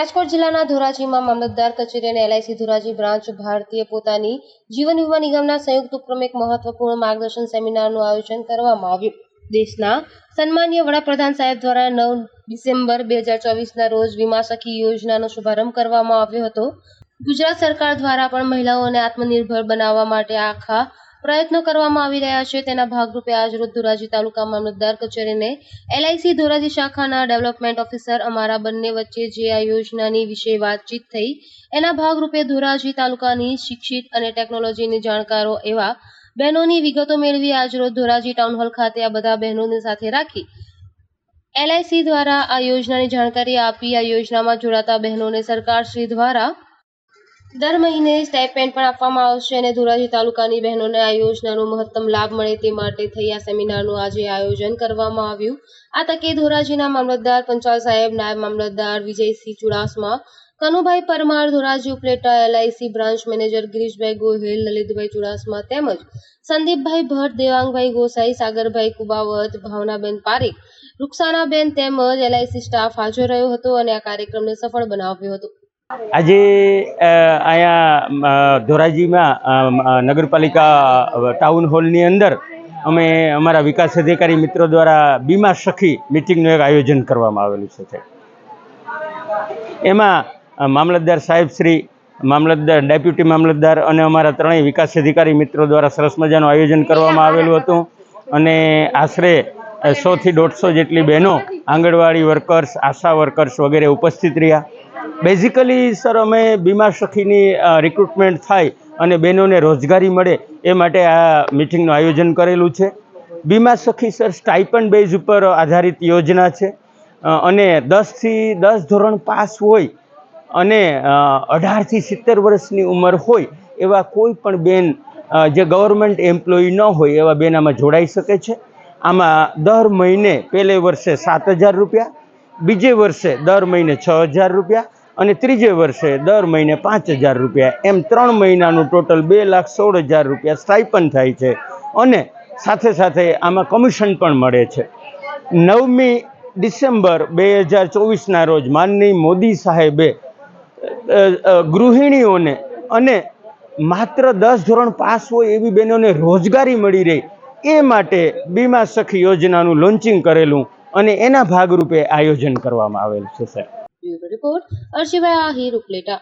રાજકોટ જિલ્લાના ધોરાજીમાં મામલતદાર કચેરી અને એલઆઈસી ધોરાજી બ્રાન્ચ ભારતીય પોતાની જીવન વીમા નિગમના સંયુક્ત ઉપક્રમે એક મહત્વપૂર્ણ માર્ગદર્શન સેમિનારનું આયોજન કરવામાં આવ્યું. દેશના સન્માનીય વડાપ્રધાન સાહેબ દ્વારા નવ ડિસેમ્બર બે હજાર ચોવીસના રોજ વીમા સખી યોજનાનો શુભારંભ કરવામાં આવ્યો હતો. ગુજરાત સરકાર દ્વારા પણ મહિલાઓને આત્મનિર્ભર બનાવવા માટે આખા પ્રયત્નો કરવામાં આવી રહ્યા છે. તેના ભાગરૂપે આજરોજ ધોરાજી તાલુકા મામલતદાર કચેરીને એલઆઈસી ધોરાજી શાખાના ડેવલપમેન્ટ ઓફિસર અમારા બંને વચ્ચે જે આ યોજનાની વિશે વાતચીત થઈ, એના ભાગરૂપે ધોરાજી તાલુકાની શિક્ષિત અને ટેકનોલોજીની જાણકારો એવા બહેનોની વિગતો મેળવી આજરોજ ધોરાજી ટાઉન હોલ ખાતે આ બધા બહેનોને સાથે રાખી એલઆઈસી દ્વારા આ યોજનાની જાણકારી આપી. આ યોજનામાં જોડાતા બહેનોને સરકારશ્રી દ્વારા દર મહિને સ્ટાઇપેન્ડ પણ આપવામાં આવશે અને ધોરાજી તાલુકાની બહેનોને આ યોજનાનો મહત્તમ લાભ મળે તે માટે થઈ આ સેમિનારનું આજે આયોજન કરવામાં આવ્યું. આ તકે ધોરાજીના મામલતદાર પંચાલ સાહેબ, નાયબ મામલતદાર Vijaysinh Chudasama, Kanubhai Parmar, Dhoraji Upleta LIC branch manager Girishbhai Gohil, Lalitbhai Chudasama તેમજ સંદીપભાઈ ભટ્ટ, દેવાંગભાઈ ગોસાઈ, સાગરભાઈ કુબાવત, ભાવનાબેન પારેખ રૂકસાનાબેન તેમજ એલઆઈસી સ્ટાફ હાજર રહ્યો હતો અને આ કાર્યક્રમને સફળ બનાવ્યો હતો. આજે અહીંયા ધોરાજીમાં નગરપાલિકા ટાઉન હોલની અંદર અમે અમારા વિકાસ અધિકારી મિત્રો દ્વારા બીમા સખી મિટિંગનું એક આયોજન કરવામાં આવેલું છે. એમાં મામલતદાર સાહેબ શ્રી, મામલતદાર, ડેપ્યુટી મામલતદાર અને અમારા ત્રણેય વિકાસ અધિકારી મિત્રો દ્વારા સરસ મજાનું આયોજન કરવામાં આવેલું હતું. અને આશરે સોથી દોઢસો જેટલી બહેનો આંગણવાડી વર્કર્સ, આશા વર્કર્સ વગેરે ઉપસ્થિત રહ્યા. બેઝિકલી સર અમે બીમા સખીની રિક્રુટમેન્ટ થાય અને બહેનોને રોજગારી મળે એ માટે આ મિટિંગનું આયોજન કરેલું છે. બીમા સખી સર સ્ટાઇપન બેઝ ઉપર આધારિત યોજના છે. અને દસથી દસ ધોરણ પાસ હોય અને અઢારથી સિત્તેર વર્ષની ઉંમર હોય એવા કોઈ પણ બેન જે ગવર્મેન્ટ એમ્પ્લોયી ન હોય એવા બેન આમાં જોડાઈ શકે છે. આમાં દર મહિને પહેલે વર્ષે સાત હજાર રૂપિયા બીજે વર્ષે દર મહિને છ હજાર રૂપિયા અને ત્રીજે વર્ષે દર મહિને પાંચ હજાર રૂપિયા. એમ ત્રણ મહિનાનું ટોટલ બે લાખ સોળ હજાર રૂપિયા સ્ટાઇપન થાય છે અને સાથે સાથે આમાં કમિશન પણ મળે છે. નવમી ડિસેમ્બર બે હજાર ચોવીસના રોજ માનની મોદી સાહેબે ગૃહિણીઓને અને માત્ર દસ ધોરણ પાસ હોય એવી બહેનોને રોજગારી મળી રહે. એ માટે બીમા સખી યોજનાનું લોન્ચિંગ કરેલું અને એના ભાગરૂપે આયોજન કરવામાં આવેલ છે સાહેબ. રિપોર્ટ અર્શિભાઈ આહિર ઉપલેટા